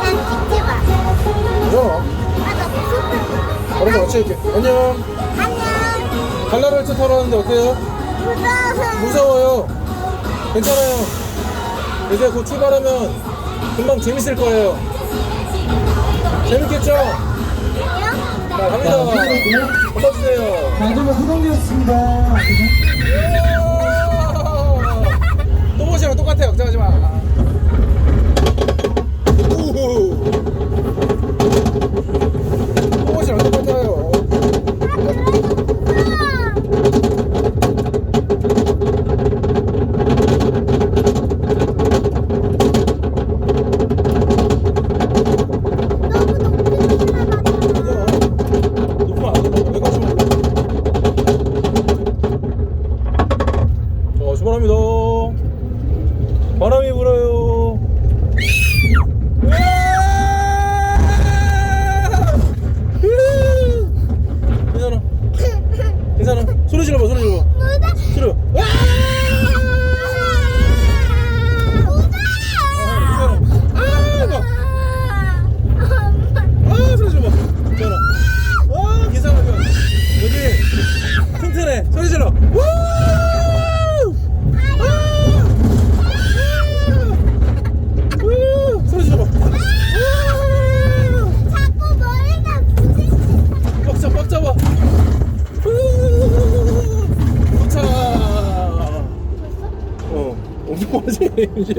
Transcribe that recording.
난 찍지 마. 괜찮아 아나 무서워. 알아서 같이 할게 안녕 안녕. 갈라벨트 타러 왔는데 어때요? 무서워. 무서워요 괜찮아요 이제 곧 출발하면 금방 재밌을 거예요 재밌겠죠? 안녕. 자 갑니다 받아주세요 마지막 후동이었습니다. 또 보시면 똑같아요 걱정하지 마 우후 또 보시면 똑같아요 너무 높이 올라가. 아니야 높으면 안 된다 왜 가지 말고 자 출발합니다. 바람이 불어요. 으아! 괜찮아. 괜찮아. 소리 질러봐 소리 질러봐. 질러 아! 아. 소리 아. 소리 질러. 우! 도착 어 엄청 하지 이제